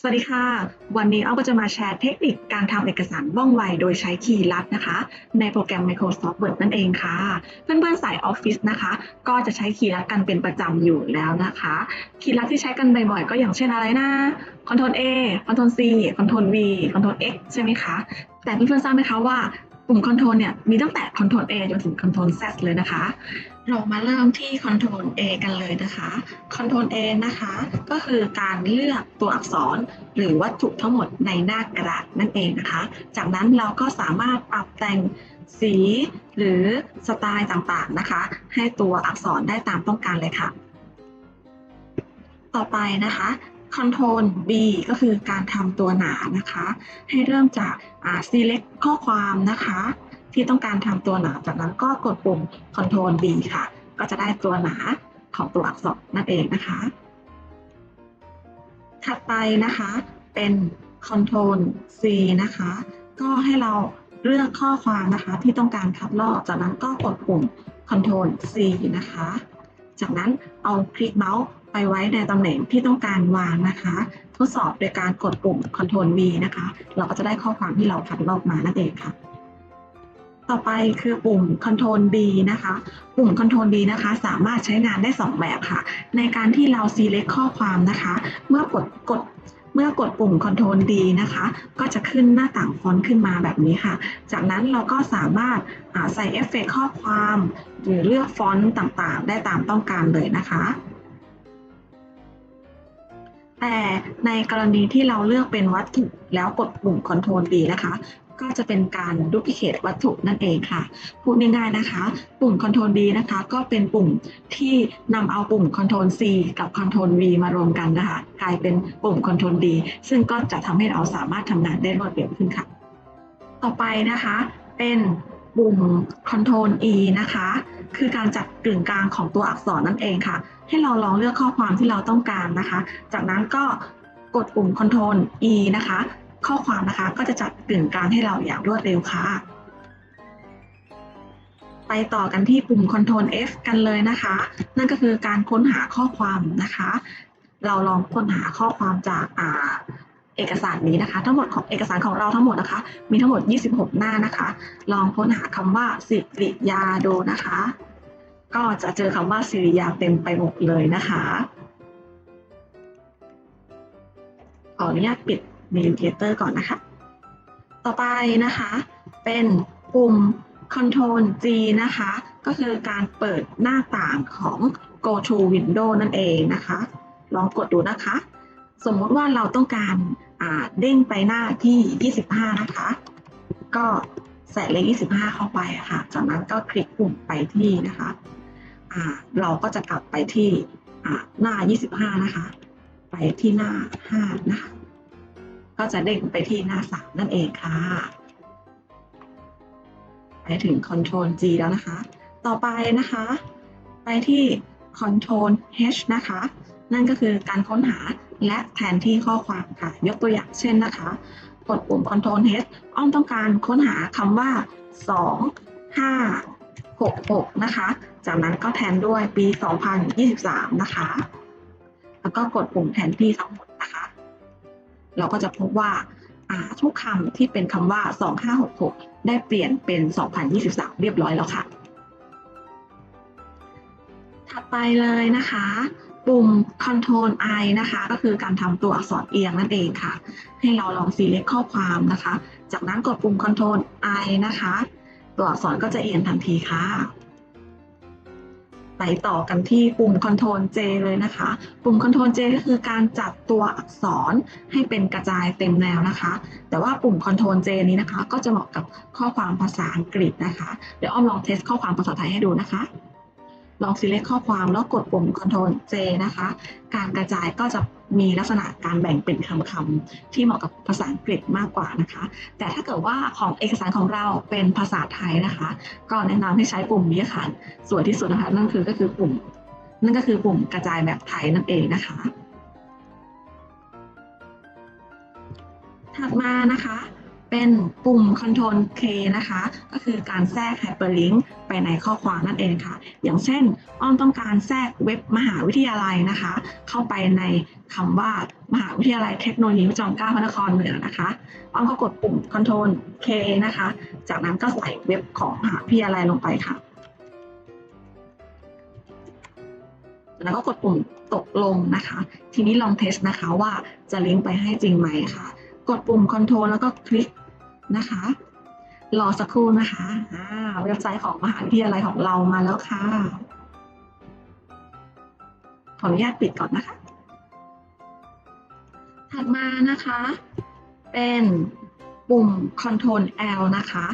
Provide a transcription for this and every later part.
สวัสดีค่ะ วันนี้อ้อก็จะมาแชร์เทคนิคการทำเอกสารว่องไวโดยใช้คีย์ลัดนะคะ ในโปรแกรม Microsoft Word นั่นเองค่ะ เพื่อนๆสายออฟฟิศนะคะ ก็จะใช้คีย์ลัดกันเป็นประจำอยู่แล้วนะคะ คีย์ลัดที่ใช้กันบ่อยๆก็อย่างเช่นอะไรนะ Ctrl A Ctrl C Ctrl V Ctrl X ใช่ไหมคะ แต่เพื่อนๆทราบไหมคะว่า ปุ่ม Ctrl เนี่ยมีตั้งแต่ Ctrl A จนถึง Ctrl Z เลยนะคะ เรามาเริ่มที่ Ctrl A กันเลยนะคะ Ctrl A นะคะ ก็คือการเลือกตัวอักษรหรือวัตถุทั้งหมดในหน้ากระดาษนั่นเองนะคะ จากนั้นเราก็สามารถปรับแต่งสีหรือสไตล์ต่างๆนะคะ ให้ตัวอักษรได้ตามต้องการเลยค่ะ ต่อไปนะคะ Ctrl B ก็คือการทำตัวหนานะคะ ให้เริ่มจาก select ข้อความนะคะ ที่ต้องการทำตัวหนา จากนั้นก็กดปุ่ม Ctrl B ค่ะ ก็จะได้ตัวหนาของตัวอักษรนั่นเองนะคะ ถัดไปนะคะเป็น Ctrl C นะคะ ก็ให้เราเลือกข้อความนะคะที่ต้องการคัดลอก จากนั้นก็กดปุ่ม Ctrl C นะคะ จากนั้นเอาคลิกเมาส์ ไปไว้ในตำแหน่งที่ต้องการวางนะคะ ทดสอบโดยการกดปุ่ม Ctrl V นะคะ เราก็จะได้ข้อความที่เราคัดลอกมานั่นเองค่ะ ต่อไปคือปุ่ม Ctrl B นะคะ ปุ่ม Ctrl B นะคะ สามารถใช้งานได้ 2 แบบค่ะ ในการที่เรา select ข้อความนะคะ เมื่อกดกดเมื่อกดปุ่ม Ctrl D นะคะ ก็จะขึ้นหน้าต่างฟอนต์ขึ้นมาแบบนี้ค่ะ จากนั้นเราก็สามารถใส่เอฟเฟกข้อความ หรือเลือกฟอนต์ต่างๆ ได้ตามต้องการเลยนะคะ แต่ในกรณีที่เราเลือกเป็นวัตถุแล้วกดปุ่ม Ctrl D นะคะ ก็จะเป็นการดูพิเคทวัตถุนั่นเองค่ะ พูดง่ายๆนะคะ ปุ่ม Ctrl D นะคะ ก็เป็นปุ่มที่นำเอาปุ่ม Ctrl C กับ Ctrl V มารวมกันนะคะ กลายเป็นปุ่ม Ctrl D ซึ่งก็จะทำให้เราสามารถทำงานได้รวดเร็วขึ้นค่ะ ต่อไปนะคะ เป็นปุ่ม Ctrl E นะคะ คือการจัดกึ่งกลางของตัวอักษรนั่นเองค่ะ ให้เราลองเลือกข้อความที่เราต้องการนะคะ จากนั้นก็กดปุ่ม Ctrl E นะคะ ข้อความนะคะก็จะจัดกึ่งกลางให้เราอย่างรวดเร็วค่ะ ไปต่อกันที่ปุ่ม Ctrl F กันเลยนะคะ นั่นก็คือการค้นหาข้อความนะคะ เราลองค้นหาข้อความจากอ่า เอกสารนี้นะคะ ทั้งหมดของเอกสารของเราทั้งหมดนะคะ มีทั้งหมด 26 หน้านะคะ ลองค้นหาคำว่าสิริยาดูนะคะ ก็จะเจอคำว่าสิริยาเต็มไปหมดเลยนะคะขออนุญาตปิด Navigator ก่อนนะคะ ต่อไปนะคะ เป็นปุ่ม Ctrl G นะคะ ก็คือการเปิดหน้าต่างของ Go to Window นั่นเองนะคะ ลองกดดูนะคะ สมมติว่าเราต้องการเด้งไปหน้าที่ 25 นะคะ ก็ใส่เลข 25 เข้าไปค่ะ จากนั้นก็คลิกปุ่มไปที่นะคะเราก็จะกลับไปที่อ่าหน้า 25 นะคะ ไปที่หน้า 5 นะคะ ก็จะเด้งไปที่หน้า 3 นั่นเองค่ะ ไปถึง Ctrl G แล้วนะคะ ต่อไปนะคะ ไปที่ Ctrl H นะคะ นั่นก็คือการค้นหา และแทนที่ข้อความค่ะ ยกตัวอย่างเช่นนะคะ กดปุ่ม Ctrl H อ้อมต้องการค้นหาคำว่า 2 5 6 6 นะคะ จากนั้นก็แทนด้วยปี 2023 นะคะ แล้วก็กดปุ่มแทนที่ทั้งหมดนะคะ เราก็จะพบว่าทุกคำที่เป็นคำว่า 2566 ได้เปลี่ยนเป็น 2023 เรียบร้อยแล้วค่ะ ถัดไปเลยนะคะ ปุ่ม Ctrl I นะคะ ก็คือการทำตัวอักษรเอียงนั่นเองค่ะ ให้เราลอง select ข้อความนะคะ จากนั้นกดปุ่ม Ctrl I นะคะ ตัวอักษรก็จะเอียงทันทีค่ะไปต่อกันที่ปุ่ม Ctrl J เลยนะคะ ปุ่ม Ctrl J ก็คือการจัดตัวอักษรให้เป็นกระจายเต็มแนวนะคะ แต่ว่าปุ่ม Ctrl J นี้นะคะ ก็จะเหมาะกับข้อความภาษาอังกฤษนะคะ เดี๋ยวอ้อมลองเทสข้อความภาษาไทยให้ดูนะคะ ลอง select ข้อความแล้วกดปุ่ม Ctrl J นะคะ การกระจายก็จะมีลักษณะการแบ่งเป็นคำๆที่เหมาะกับภาษาอังกฤษมากกว่านะคะ แต่ถ้าเกิดว่าของเอกสารของเราเป็นภาษาไทยนะคะ ก็แนะนำให้ใช้ปุ่มนี้ค่ะสวยที่สุดนะคะนั่นคือก็คือปุ่ม นั่นก็คือปุ่มกระจายแบบไทยนั่นเองนะคะ ถัดมานะคะ เป็นปุ่ม Ctrl K นะคะ ก็คือการแทรก Hyperlink ไปในข้อความนั่นเองค่ะ อย่างเช่น อ้อมต้องการแทรกเว็บมหาวิทยาลัยนะคะ เข้าไปในคำว่ามหาวิทยาลัยเทคโนโลยีพระจอมเกล้าพระนครเหนือนะคะ อ้อมก็กดปุ่ม Ctrl K นะคะ จากนั้นก็ใส่เว็บของมหาวิทยาลัยลงไปค่ะ แล้วก็กดปุ่มตกลงนะคะ ทีนี้ลองเทสนะคะว่าจะลิงก์ไปให้จริงไหมค่ะกดปุ่ม Ctrl แล้วก็คลิก นะคะรอสักครู่นะคะอาเว็บไซต์ของมหาวิทยาลัยของเรามาแล้วค่ะ ขออนุญาตปิดก่อนนะคะ ถัดมานะคะ เป็นปุ่ม Ctrl L นะคะ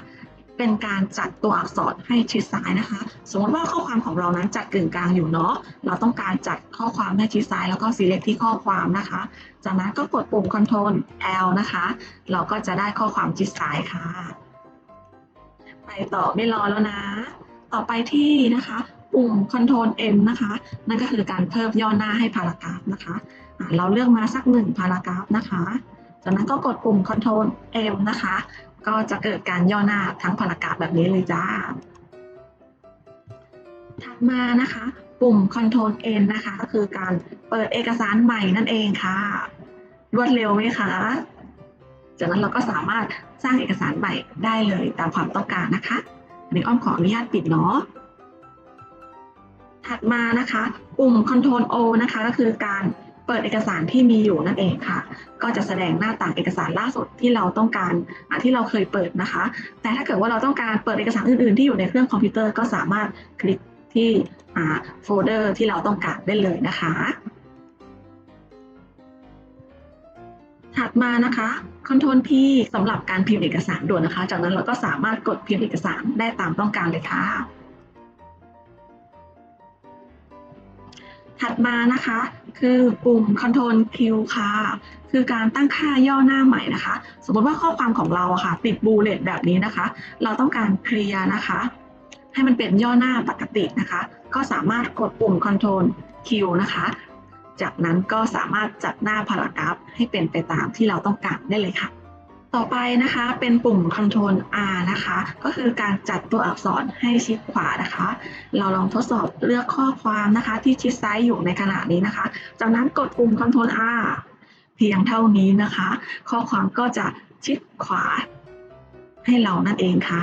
เป็นการจัดตัวอักษรให้ชิดซ้ายนะคะ สมมติว่าข้อความของเรานั้นจัดกึ่งกลางอยู่เนาะเราต้องการจัดข้อความให้ชิดซ้ายแล้วก็ select ที่ข้อความนะคะ จากนั้นก็กดปุ่ม Ctrl L นะคะ เราก็จะได้ข้อความชิดซ้ายค่ะ ไปต่อไม่รอแล้วนะ ต่อไปที่นะคะปุ่ม Ctrl M นะคะ นั่นก็คือการเพิ่มย่อหน้าให้พารากราฟนะคะะเราเลือกมาสักหนึ่งพารากราฟนะคะ จากนั้นก็กดปุ่ม Ctrl M นะคะ ก็จะเกิดการย่อหน้าทั้งพารากราฟแบบนี้เลยจ้า ถัดมานะคะ ปุ่ม Ctrl N นะคะ ก็คือการเปิดเอกสารใหม่นั่นเองค่ะ รวดเร็วไหมคะจากนั้นเราก็สามารถสร้างเอกสารใหม่ได้เลยตามความต้องการนะคะอันนี้อ้อมขออนุญาตปิดเนาะถัดมานะคะ ปุ่ม Ctrl O นะคะ ก็คือการ เปิดเอกสารที่มีอยู่นั่นเองค่ะ ก็จะแสดงหน้าต่างเอกสารล่าสุดที่เราต้องการที่เราเคยเปิดนะคะ แต่ถ้าเกิดว่าเราต้องการเปิดเอกสารอื่น ๆ ที่อยู่ในเครื่องคอมพิวเตอร์ก็สามารถคลิกที่โฟลเดอร์ที่เราต้องการได้เลยนะคะ ถัดมานะคะ Ctrl P สำหรับการพิมพ์เอกสารด่วนนะคะ จากนั้นเราก็สามารถกดพิมพ์เอกสารได้ตามต้องการเลยค่ะ ถัดมานะคะ คือปุ่ม Ctrl Q ค่ะ คือการตั้งค่าย่อหน้าใหม่นะคะ สมมติว่าข้อความของเราค่ะ ติดบูเลตแบบนี้นะคะ เราต้องการเคลียร์นะคะ ให้มันเป็นย่อหน้าปกตินะคะ ก็สามารถกดปุ่ม Ctrl Q นะคะ จากนั้นก็สามารถจัดหน้าพารากราฟให้เป็นไปตามที่เราต้องการได้เลยค่ะ ต่อไปนะคะเป็นปุ่ม Ctrl R นะคะ ก็คือการจัดตัวอักษรให้ชิดขวานะคะ เราลองทดสอบเลือกข้อความนะคะ ที่ชิดซ้ายอยู่ในขณะนี้นะคะ จากนั้นกดปุ่ม Ctrl R เพียงเท่านี้นะคะ ข้อความก็จะชิดขวา ให้เรานั่นเองค่ะ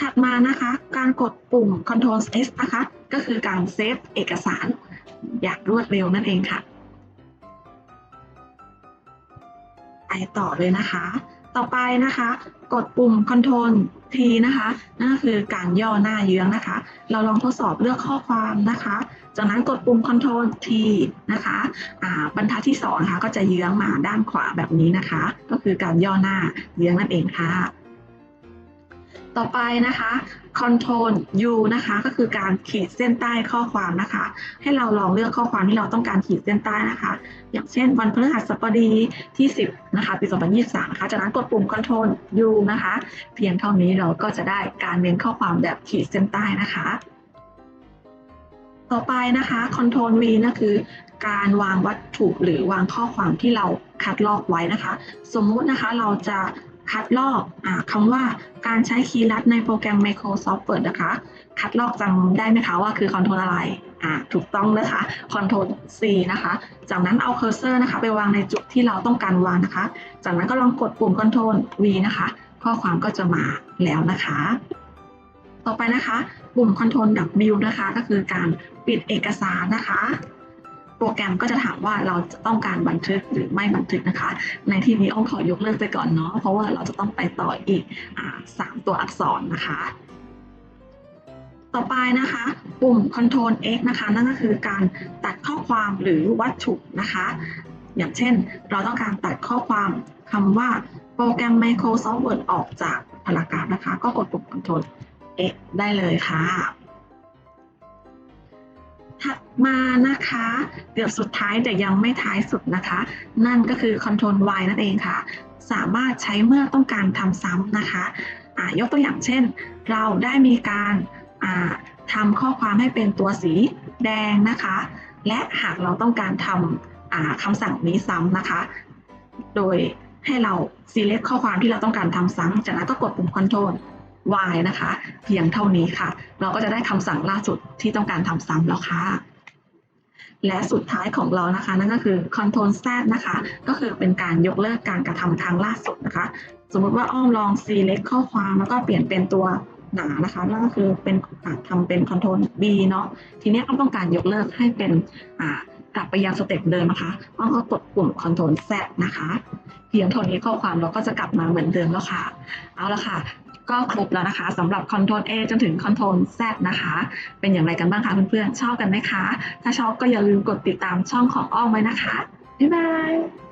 ถัดมานะคะ การกดปุ่ม Ctrl S นะคะ ก็คือการเซฟเอกสาร อย่างรวดเร็วนั่นเองค่ะ ต่อเลยนะคะ ต่อไปนะคะ กดปุ่ม Ctrl T นะคะนั่นก็คือการย่อหน้าเยื้องนะคะ เราลองทดสอบเลือกข้อความนะคะ จากนั้นกดปุ่ม Ctrl T นะคะอ่าบรรทัดที่สองนะคะก็จะเยื้องมาด้านขวาแบบนี้นะคะ ก็คือการย่อหน้าเยื้องนั่นเองค่ะ ต่อไปนะคะ Control U นะคะ ก็คือการขีดเส้นใต้ข้อความนะคะ ให้เราลองเลือกข้อความที่เราต้องการขีดเส้นใต้นะคะ อย่างเช่น วันพฤหัสบดีที่ 10 นะคะ ปี2023นะคะจากนั้นกดปุ่ม Control U นะคะ เพียงเท่านี้เราก็จะได้การเน้นข้อความแบบขีดเส้นใต้นะคะ ต่อไปนะคะ Control V นั่นคือการวางวัตถุหรือวางข้อความที่เราคัดลอกไว้นะคะ สมมุตินะคะเราจะ คัดลอกอคำว่าการใช้คีย์ลัดในโปรแกรม Microsoft Word นะคะ คัดลอกจำได้ไหมคะว่าคือ Ctrl อะไรอ่าถูกต้องนะคะ Ctrl C นะคะ จากนั้นเอาเคอร์เซอร์นะคะ ไปวางในจุดที่เราต้องการวางนะคะ จากนั้นก็ลองกดปุ่ม Ctrl V นะคะ ข้อความก็จะมาแล้วนะคะ ต่อไปนะคะ ปุ่ม Ctrl W นะคะ ก็คือการปิดเอกสารนะคะ รแกรมก็จะถามว่าเราจะต้องการบันทึกหรือไม่บันทึกนะคะ ในที่นี้อ้อมขอยกเลิกไปก่อนเนาะเพราะว่าเราจะต้องไปต่ออีกอ่าสามตัวอักษรนะคะ ต่อไปนะคะ ปุ่ม Ctrl X นะคะ นั่นก็คือการตัดข้อความหรือวัตถุนะคะ อย่างเช่น เราต้องการตัดข้อความคำว่าโปรแกรม Microsoft Word ออกจากพารากราฟนะคะ ก็กดปุ่ม Ctrl X ได้เลยค่ะ ถัดมานะคะ เกือบสุดท้ายแต่ยังไม่ท้ายสุดนะคะ นั่นก็คือ Ctrl Y นั่นเองค่ะ สามารถใช้เมื่อต้องการทำซ้ำนะคะยกตัวอย่างเช่น เราได้มีการทำข้อความให้เป็นตัวสีแดงนะคะ และหากเราต้องการทำคำสั่งนี้ซ้ำนะคะ โดยให้เรา select ข้อความที่เราต้องการทำซ้ำจากนั้นก็กดปุ่ม Ctrl Y นะคะ เพียงเท่านี้ค่ะ เราก็จะได้คำสั่งล่าสุดที่ต้องการทำซ้ำแล้วค่ะ และสุดท้ายของเรานะคะ นั่นก็คือ Ctrl Z นะคะ ก็คือเป็นการยกเลิกการกระทำครั้งล่าสุดนะคะ สมมติว่าอ้อมลอง select ข้อความแล้วก็เปลี่ยนเป็นตัวหนานะคะนั่นก็คือเป็นอ่าทำเป็น Ctrl B เนาะทีนี้อ้อมต้องการยกเลิกให้เป็นกลับไปยังสเต็ปเดิมนะคะอ้อมก็กดปุ่ม Ctrl Z นะคะเพียงเท่านี้ข้อความเราก็จะกลับมาเหมือนเดิมแล้วค่ะ เอาละค่ะ ก็ครบแล้วนะคะสำหรับ Ctrl A จนถึง Ctrl Z นะคะ เป็นอย่างไรกันบ้างคะเพื่อนๆชอบกันไหมคะ ถ้าชอบก็อย่าลืมกดติดตามช่องของอ้อมไว้นะคะบ๊ายบาย